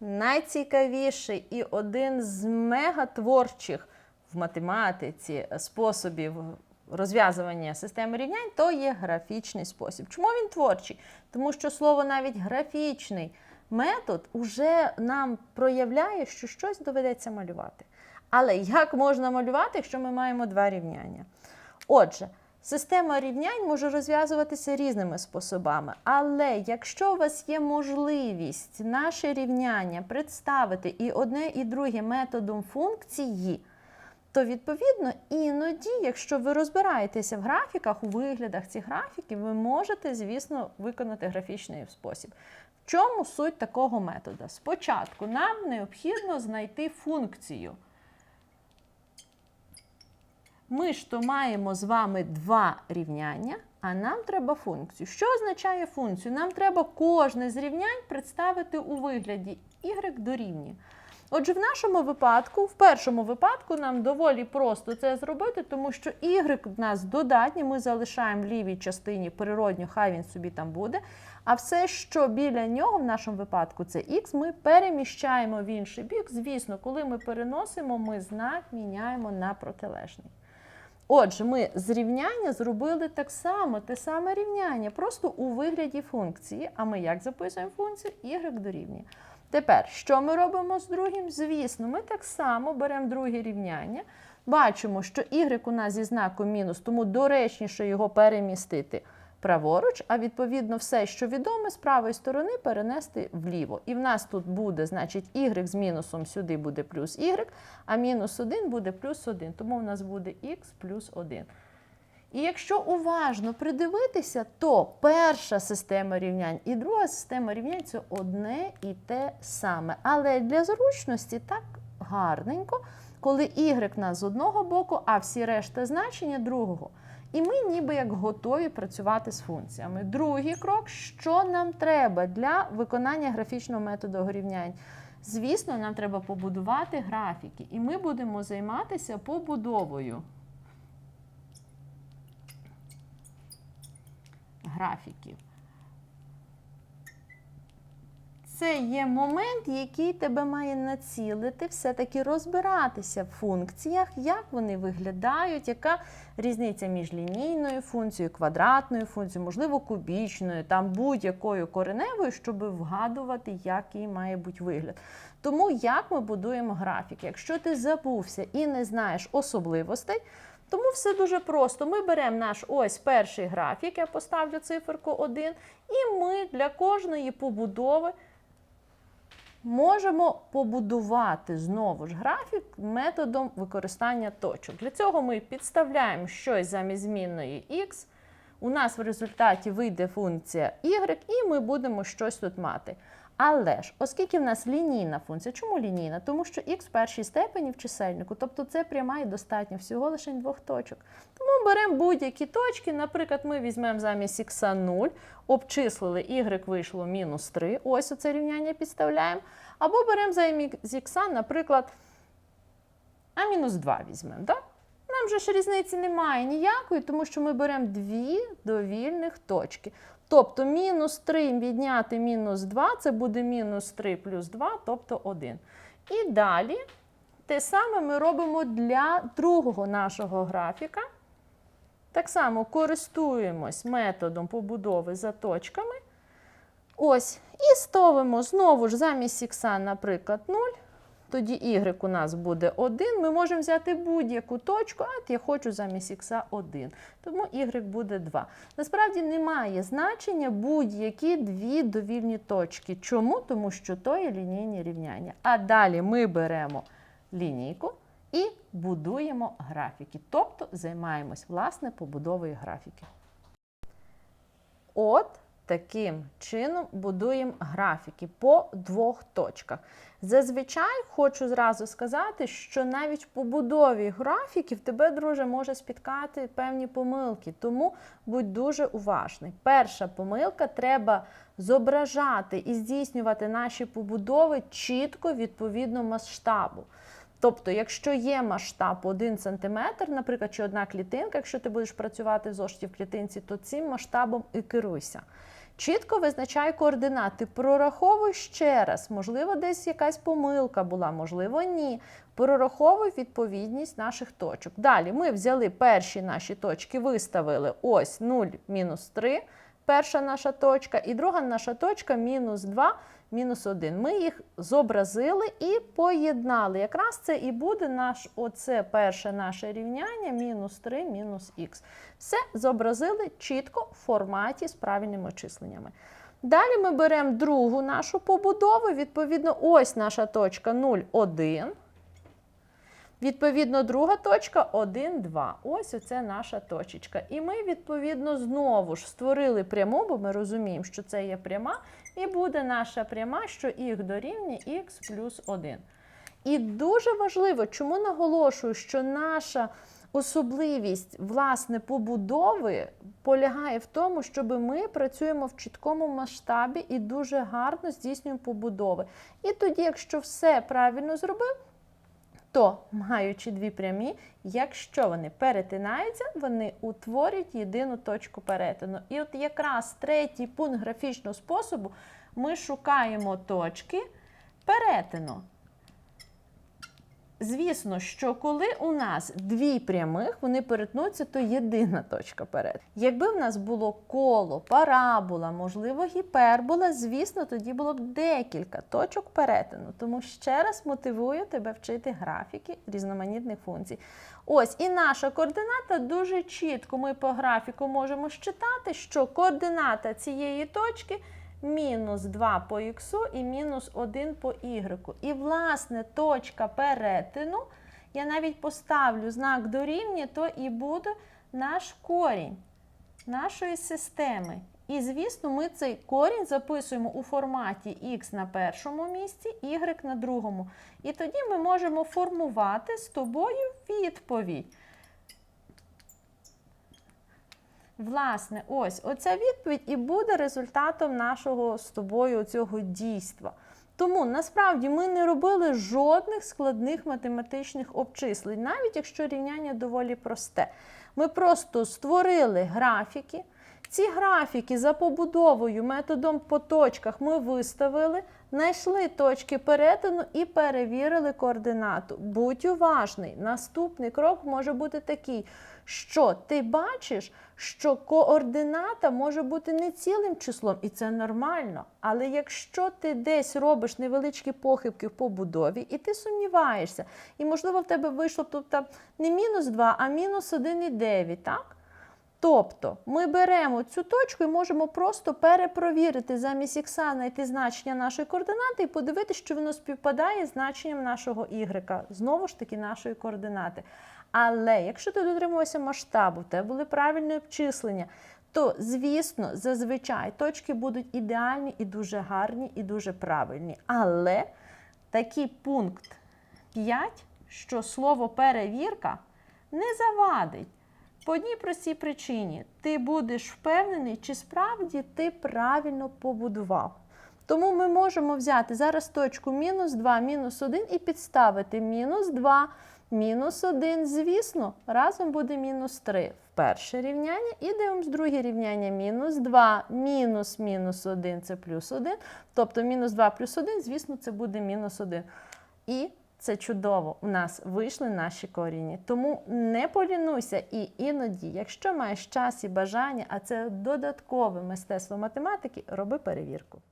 найцікавіший і один з мегатворчих в математиці способів розв'язування системи рівнянь, то є графічний спосіб. Чому він творчий? Тому що слово навіть графічний метод уже нам проявляє, що щось доведеться малювати. Але як можна малювати, якщо ми маємо два рівняння? Отже, система рівнянь може розв'язуватися різними способами. Але якщо у вас є можливість наше рівняння представити і одне, і друге методом функції, то відповідно іноді, якщо ви розбираєтеся в графіках, у виглядах цих графіків, ви можете, звісно, виконати графічний спосіб. В чому суть такого методу? Спочатку нам необхідно знайти функцію. Ми ж то маємо з вами два рівняння, а нам треба функцію. Що означає функцію? Нам треба кожне з рівнянь представити у вигляді y дорівнює. Отже, в нашому випадку, в першому випадку, нам доволі просто це зробити, тому що y в нас додатні, ми залишаємо в лівій частині природньо, хай він собі там буде. А все, що біля нього, в нашому випадку, це x, ми переміщаємо в інший бік. Звісно, коли ми переносимо, ми знак міняємо на протилежний. Отже, ми з рівняння зробили так само, те саме рівняння, просто у вигляді функції. А ми як записуємо функцію? y дорівнює. Тепер, що ми робимо з другим? Звісно, ми так само беремо друге рівняння. Бачимо, що y у нас зі знаком мінус, тому доречніше його перемістити праворуч, а відповідно все, що відоме, з правої сторони перенести вліво. І в нас тут буде, значить, y з мінусом сюди буде плюс y, а мінус 1 буде плюс 1. Тому в нас буде x плюс 1. І якщо уважно придивитися, то перша система рівнянь і друга система рівнянь це одне і те саме. Але для зручності так гарненько, коли y в нас з одного боку, а всі решта значення другого. І ми ніби як готові працювати з функціями. Другий крок, що нам треба для виконання графічного методу горівнянь? Звісно, нам треба побудувати графіки, і ми будемо займатися побудовою графіків. Це є момент, який тебе має націлити, все-таки розбиратися в функціях, як вони виглядають, яка різниця між лінійною функцією, квадратною функцією, можливо, кубічною, там будь-якою кореневою, щоб вгадувати, який має бути вигляд. Тому як ми будуємо графік? Якщо ти забувся і не знаєш особливостей, тому все дуже просто. Ми беремо наш ось перший графік, я поставлю циферку 1, і ми для кожної побудови можемо побудувати знову ж графік методом використання точок. Для цього ми підставляємо щось замість змінної x. У нас в результаті вийде функція y, і ми будемо щось тут мати. Але ж, оскільки в нас лінійна функція, чому лінійна? Тому що х в першій степені в чисельнику, тобто це пряма і достатньо всього лише двох точок. Тому беремо будь-які точки, наприклад, ми візьмемо замість х 0, обчислили y вийшло мінус 3, ось оце рівняння підставляємо. Або беремо замість х, наприклад, а мінус 2 візьмемо. так? Нам же ж різниці немає ніякої, тому що ми беремо дві довільних точки. Тобто мінус 3 відняти мінус 2, це буде мінус 3 плюс 2, тобто 1. І далі те саме ми робимо для другого нашого графіка. Так само користуємось методом побудови за точками. Ось, і ставимо знову ж замість х, наприклад, 0. Тоді y у нас буде 1. Ми можемо взяти будь-яку точку, а я хочу замість х 1. Тому y буде 2. Насправді немає значення будь-які дві довільні точки. Чому? Тому що то є лінійні рівняння. А далі ми беремо лінійку і будуємо графіки. Тобто займаємось власне побудовою графіків. От таким чином будуємо графіки по двох точках. Зазвичай хочу зразу сказати, що навіть в побудові графіків тебе, друже, може спіткати певні помилки, тому будь дуже уважний. Перша помилка треба зображати і здійснювати наші побудови чітко відповідно масштабу. Тобто, якщо є масштаб 1 см, наприклад, чи одна клітинка, якщо ти будеш працювати в зошиті в клітинці, то цим масштабом і керуйся. Чітко визначай координати, прораховуй ще раз. Можливо, десь якась помилка була, можливо, ні. Прораховуй відповідність наших точок. Далі ми взяли перші наші точки, виставили ось 0, мінус 3, перша наша точка, і друга наша точка мінус 2, мінус 1. Ми їх зобразили і поєднали. Якраз це і буде наш, оце перше наше рівняння, мінус 3, мінус х. Все зобразили чітко в форматі з правильними численнями. Далі ми беремо другу нашу побудову. Відповідно, ось наша точка 0, 1. Відповідно, друга точка 1, 2. Ось оце наша точечка. І ми, відповідно, знову ж створили пряму, бо ми розуміємо, що це є пряма, і буде наша пряма, що y дорівнює х плюс 1. І дуже важливо, чому наголошую, що наша особливість власне побудови полягає в тому, щоб ми працюємо в чіткому масштабі і дуже гарно здійснюємо побудови. І тоді, якщо все правильно зробив, то, маючи дві прямі, якщо вони перетинаються, вони утворюють єдину точку перетину. І от якраз третій пункт графічного способу ми шукаємо точки перетину. Звісно, що коли у нас дві прямих, вони перетнуться, то єдина точка перетину. Якби в нас було коло, парабола, можливо, гіпербола, звісно, тоді було б декілька точок перетину. Тому ще раз мотивую тебе вчити графіки різноманітних функцій. Ось і наша координата дуже чітко. Ми по графіку можемо считати, що координата цієї точки мінус 2 по х і мінус 1 по y. І, власне, точка перетину, я навіть поставлю знак дорівнює, то і буде наш корінь нашої системи. І, звісно, ми цей корінь записуємо у форматі х на першому місці, y на другому. І тоді ми можемо формувати з тобою відповідь. Власне, ось оця відповідь і буде результатом нашого з тобою цього дійства. Тому насправді ми не робили жодних складних математичних обчислень, навіть якщо рівняння доволі просте. Ми просто створили графіки. Ці графіки за побудовою методом по точках ми виставили, знайшли точки перетину і перевірили координату. Будь уважний, наступний крок може бути такий, що ти бачиш, що координата може бути не цілим числом, і це нормально. Але якщо ти десь робиш невеличкі похибки в побудові, і ти сумніваєшся, і, можливо, в тебе вийшло тут не мінус 2, а мінус 1,9, так? Тобто ми беремо цю точку і можемо просто перепровірити замість ікса, знайти значення нашої координати і подивитися, що воно співпадає з значенням нашого y, знову ж таки нашої координати. Але якщо ти дотримувався масштабу, тебе були правильні обчислення, то, звісно, зазвичай точки будуть ідеальні і дуже гарні, і дуже правильні. Але такий пункт 5, що слово перевірка не завадить. По одній простій причині ти будеш впевнений, чи справді ти правильно побудував. Тому ми можемо взяти зараз точку мінус 2, мінус 1 і підставити мінус 2, мінус 1. Звісно, разом буде мінус 3 в перше рівняння. І дивимось друге рівняння мінус 2, мінус мінус 1 це плюс 1. Тобто мінус 2 плюс 1, звісно, це буде мінус 1. І це чудово, у нас вийшли наші корінні. Тому не полінуйся і іноді, якщо маєш час і бажання, а це додаткове мистецтво математики, роби перевірку.